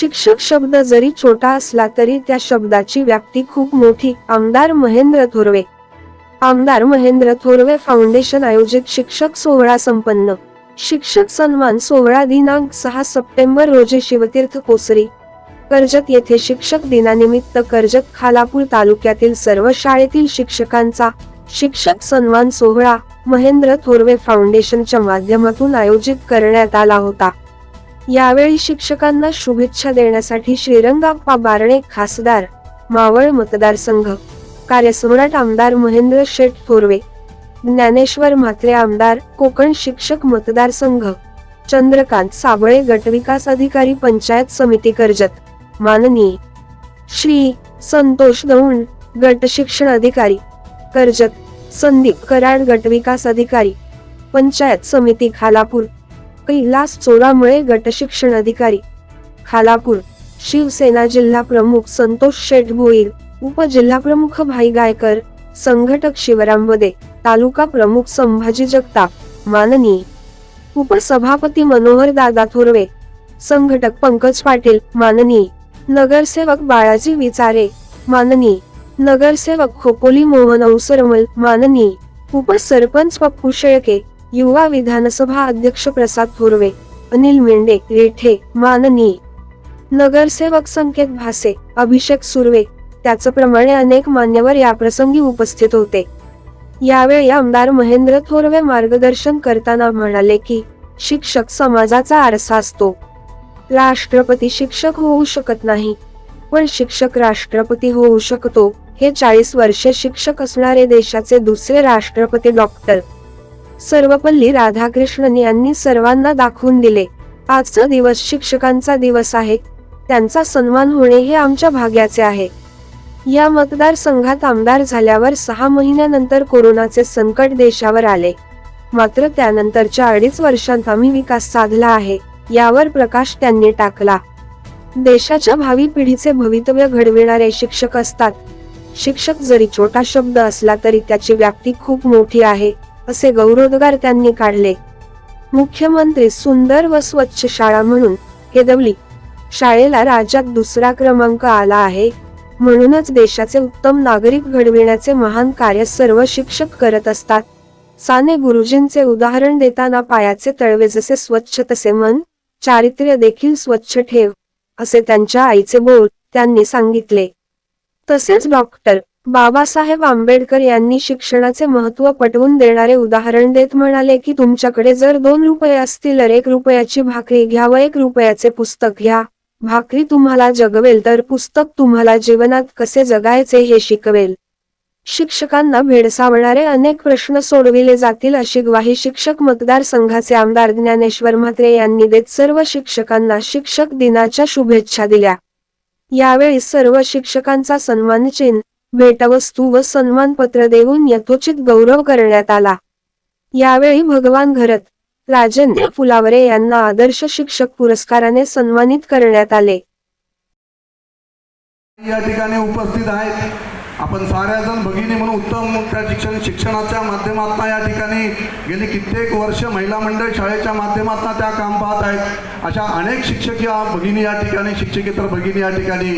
शिक्षक शब्द जरी छोटा असला तरी त्या शब्दाची व्याप्ती खूप मोठी. आमदार महेंद्र थोरवे. आमदार महेंद्र थोरवे फाउंडेशन आयोजित शिक्षक सोहळा संपन्न. शिक्षक सन्मान सोहळा दिनांक सहा सप्टेंबर रोजी शिवतीर्थ कोसरी. कर्जत येथे शिक्षक दिनानिमित्त कर्जत खालापूर तालुक्यातील सर्व शाळेतील शिक्षकांचा शिक्षक सन्मान सोहळा महेंद्र थोरवे फाउंडेशनच्या माध्यमातून आयोजित करण्यात आला होता. यावेळी शिक्षकांना शुभेच्छा देण्यासाठी श्रीरंगाप्पा बारणे खासदार मावळ मतदारसंघ. कार्यसम्राट आमदार महेंद्र शेठ थोरवे ज्ञानेश्वर म्हात्रे आमदार कोकण शिक्षक मतदारसंघ. चंद्रकांत साबळे गटविकास अधिकारी पंचायत समिती कर्जत. माननीय श्री संतोष दौंड गट शिक्षण अधिकारी कर्जत. संदीप कराड गटविकास अधिकारी पंचायत समिती खालापूर. कैलास चोरामुळे गटशिक्षण अधिकारी खालापूर शिवसेना जिल्हा प्रमुख संतोष शेठ भोईर उपजिल्हा प्रमुख भाई गायकर संघटक शिवराम बदे तालुका प्रमुख संभाजी जगताप माननीय उपसभापती मनोहर दादा थोरवे संघटक पंकज पाटील माननीय नगरसेवक बाळाजी विचारे माननीय नगरसेवक खोपोली मोहन औसरमल माननीय उपसरपंच पप्पू शेळके युवा विधानसभा अध्यक्ष प्रसाद थोरवे अनिल मेंढे रेठे माननीय. नगरसेवक संकेत भासे अभिषेक सुर्वे त्याचप्रमाणे अनेक मान्यवर याप्रसंगी उपस्थित होते. यावेळी आमदार महेंद्र थोरवे मार्गदर्शन करताना म्हणाले की शिक्षक समाजाचा आरसा असतो. राष्ट्रपती शिक्षक होऊ शकत नाही. पण शिक्षक राष्ट्रपती होऊ शकतो हे चाळीस वर्षे शिक्षक असणारे देशाचे दुसरे राष्ट्रपती डॉक्टर. सर्वपल्ली राधाकृष्णन यांनी सर्वांना दाखवून दिले. आजचा दिवस शिक्षकांचा दिवस आहे. त्यांचा सन्मान होणे हे आमच्या भाग्याचे आहे. या मतदारसंघात आमदार झाल्यावर सहा महिन्यानंतर कोरोनाचे संकट देशावर आले. मात्र त्यानंतरच्या अडीच वर्षांत आम्ही विकास साधला आहे यावर प्रकाश त्यांनी टाकला. देशाच्या भावी पिढीचे भवितव्य घडविणारे शिक्षक असतात. शिक्षक जरी छोटा शब्द असला तरी त्याची व्याप्ती खूप मोठी आहे. असे गौरवोद्गार त्यांनी काढले. मुख्यमंत्री सुंदर व स्वच्छ शाळा म्हणून हेदवली शाळेला राज्यात दुसरा क्रमांक आला आहे. म्हणूनच देशाचे उत्तम नागरिक घडविण्याचे महान कार्य सर्व शिक्षक करत असतात. साने गुरुजींचे उदाहरण देताना पायाचे तळवे जसे स्वच्छ तसे मन चारित्र्य देखील स्वच्छ ठेव असे त्यांच्या आईचे बोल त्यांनी सांगितले. तसेच डॉक्टर बाबासाहेब आंबेडकर यांनी शिक्षणाचे महत्त्व पटवून देणारे उदाहरण देत म्हणाले की तुमच्याकडे जर दोन रुपये असतील तर एक रुपयाची भाकरी घ्या व एक रुपयाचे पुस्तक घ्या. भाकरी तुम्हाला जगवेल तर पुस्तक तुम्हाला जीवनात कसे जगायचे हे शिकवेल. शिक्षकांना भेडसावणारे अनेक प्रश्न सोडविले जातील अशी ग्वाही शिक्षक मतदारसंघाचे आमदार ज्ञानेश्वर म्हात्रे यांनी देत सर्व शिक्षकांना शिक्षक दिनाच्या शुभेच्छा दिल्या. यावेळी सर्व शिक्षकांचा सन्मान चिन्ह भेटवस्तू व सन्मानपत्र देऊन यथोचित गौरव करण्यात आला. यावेळी भगवान घरत राजेंद्र फुलावरे यांना आदर्श शिक्षक पुरस्काराने सन्मानित करण्यात आले. या ठिकाणी उपस्थित आहेत. आपण साऱ्याजण भगिनी म्हणून उत्तम त्या शिक्षण शिक्षणाच्या माध्यमातून या ठिकाणी गेली कित्येक वर्ष महिला मंडळ शाळेच्या माध्यमातून त्या काम पाहत आहेत. अशा अनेक शिक्षक या भगिनी या ठिकाणी शिक्षकेतर भगिनी या ठिकाणी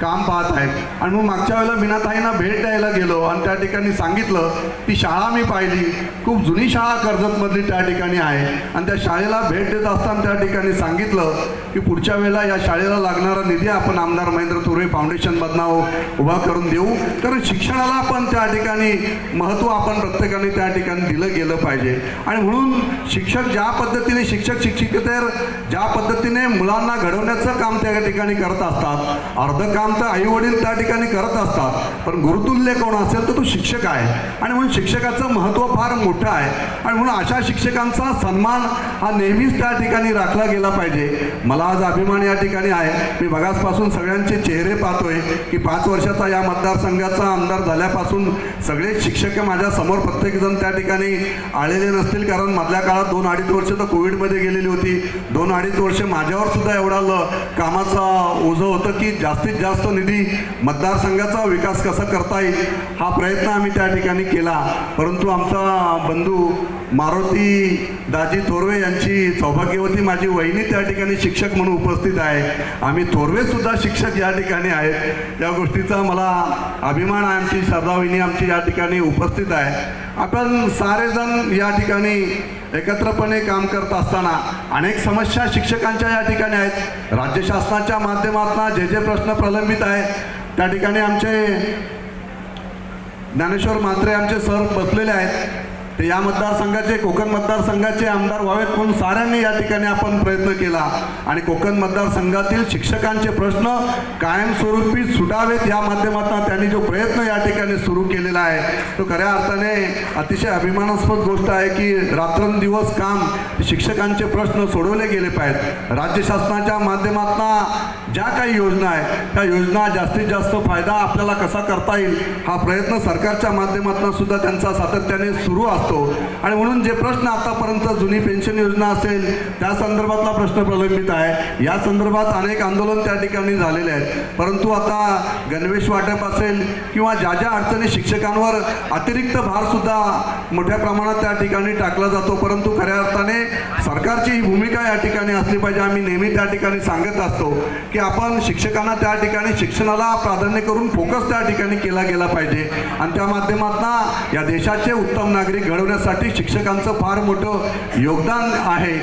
काम पाहत आहेत. आणि मग मागच्या वेळेला मीनाताईंना भेट द्यायला गेलो आणि त्या ठिकाणी सांगितलं ती शाळा मी पाहिली. खूप जुनी शाळा कर्जतमधली त्या ठिकाणी आहे. आणि त्या शाळेला भेट देत असताना त्या ठिकाणी सांगितलं की पुढच्या वेळेला या शाळेला लागणारा निधी आपण आमदार महेंद्र तुरे फाउंडेशनमधनं उभा करून देऊ. कारण शिक्षणाला पण त्या ठिकाणी महत्त्व आपण प्रत्येकाने त्या ठिकाणी दिलं गेलं पाहिजे. आणि म्हणून शिक्षक ज्या पद्धतीने शिक्षक शिक्षिकेतर ज्या पद्धतीने मुलांना घडवण्याचं काम त्या ठिकाणी करत असतात अर्ध काम तर आई वडील त्या ठिकाणी करत असतात पण गुरुतुल्य कोण असेल तर तो शिक्षक आहे. आणि म्हणून शिक्षकाचं महत्त्व फार मोठं आहे. आणि म्हणून अशा शिक्षकांचा सन्मान हा नेहमीच त्या ठिकाणी राखला गेला पाहिजे. मला आज अभिमान या ठिकाणी आहे. मी बघाचपासून सगळ्यांचे चेहरे पाहतोय की पाच वर्षाचा या मतदारसंघात मतदारसंघाचा आमदार झाल्यापासून सगळे शिक्षक माझ्यासमोर प्रत्येकजण त्या ठिकाणी आलेले नसतील कारण मधल्या काळात दोन अडीच वर्ष तर कोविडमध्ये गेलेली होती. दोन अडीच वर्ष माझ्यावर सुद्धा एवढा ल कामाचा ओझं होतं की जास्तीत जास्त निधी मतदारसंघाचा विकास कसा करता येईल हा प्रयत्न आम्ही त्या ठिकाणी केला. परंतु आमचा बंधू मारुती दाजी थोरवे यांची सौभाग्यवती माझी वहिनी त्या ठिकाणी शिक्षक म्हणून उपस्थित आहे. आम्ही थोरवेसुद्धा शिक्षक या ठिकाणी आहेत. या गोष्टीचा मला अभिमान आहे आमची श्रद्धा आमची या ठिकाणी उपस्थित आहे. आपण सारेजण या ठिकाणी एकत्रपणे काम करत असताना अनेक समस्या शिक्षकांच्या या ठिकाणी आहेत. राज्य शासनाच्या माध्यमातून जे जे प्रश्न प्रलंबित आहे त्या ठिकाणी आमचे ज्ञानेश्वर म्हात्रे आमचे सर बसलेले आहेत. ते या मतदारसंघाचे कोकण मतदारसंघाचे आमदार व्हावेत म्हणून साऱ्यांनी या ठिकाणी आपण प्रयत्न केला. आणि कोकण मतदारसंघातील शिक्षकांचे प्रश्न कायमस्वरूपी सुटावेत या माध्यमातून त्यांनी जो प्रयत्न या ठिकाणी सुरू केलेला आहे तो खऱ्या अर्थाने अतिशय अभिमानास्पद गोष्ट आहे की रात्रंदिवस काम शिक्षकांचे प्रश्न सोडवले गेले पाहिजेत. राज्य शासनाच्या माध्यमातून ज्या काही योजना आहेत त्या योजना जास्तीत जास्त फायदा आपल्याला कसा करता येईल हा प्रयत्न सरकारच्या माध्यमातून सुद्धा त्यांचा सातत्याने सुरू असतो. आणि म्हणून जे प्रश्न आतापर्यंत जुनी पेन्शन योजना असेल त्या संदर्भातला प्रश्न प्रलंबित आहे. या संदर्भात अनेक आंदोलन त्या ठिकाणी झालेले आहेत. परंतु आता गणवेश वाटप असेल किंवा ज्या ज्या अडचणी शिक्षकांवर अतिरिक्त भारसुद्धा मोठ्या प्रमाणात त्या ठिकाणी टाकला जातो परंतु खऱ्या अर्थाने सरकारची ही भूमिका या ठिकाणी असली पाहिजे. आम्ही नेहमी त्या ठिकाणी सांगत असतो की आपण शिक्षकांना त्या ठिकाणी शिक्षणाला प्राधान्य करून फोकस त्या ठिकाणी केला गेला पाहिजे. आणि त्या माध्यमातून या देशाचे उत्तम नागरिक घडवण्यासाठी शिक्षकांचं फार मोठं योगदान आहे.